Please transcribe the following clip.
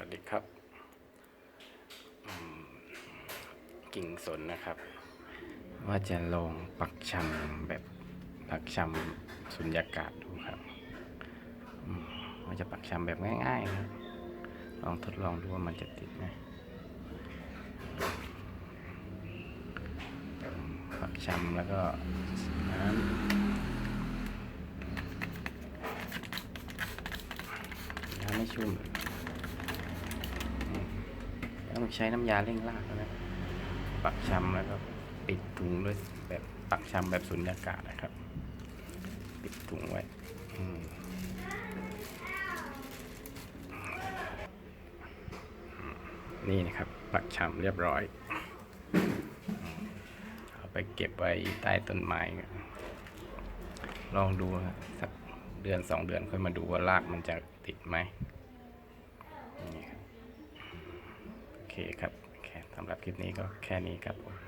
วัสดีครับกิ่งสนนะครับ ว่าจะลองปักชำแบบปักชำสุญญากาศดูครับว่าจะปักชำแบบง่ายๆครับลองทดลองดูว่ามันจะติดไหมปักชำแล้วก็น้ำน้ำไม่ชุ่ม ต้องใช้น้ำยาเร่งรากนะปักชำแล้วก็ปิดถุงด้วยแบบปักชำแบบสุญญากาศนะครับ ปิดถุงไว้นี่นะครับ ปักชำเรียบร้อย เอาไปเก็บไว้ใต้ต้นไม้ลองดูสักเดือนสองเดือนค่อยมาดูว่ารากมันจะติดไหมนี่ครับ คครับโอเคสำหรับคลิปนี้ก็แค่นี้ครับผม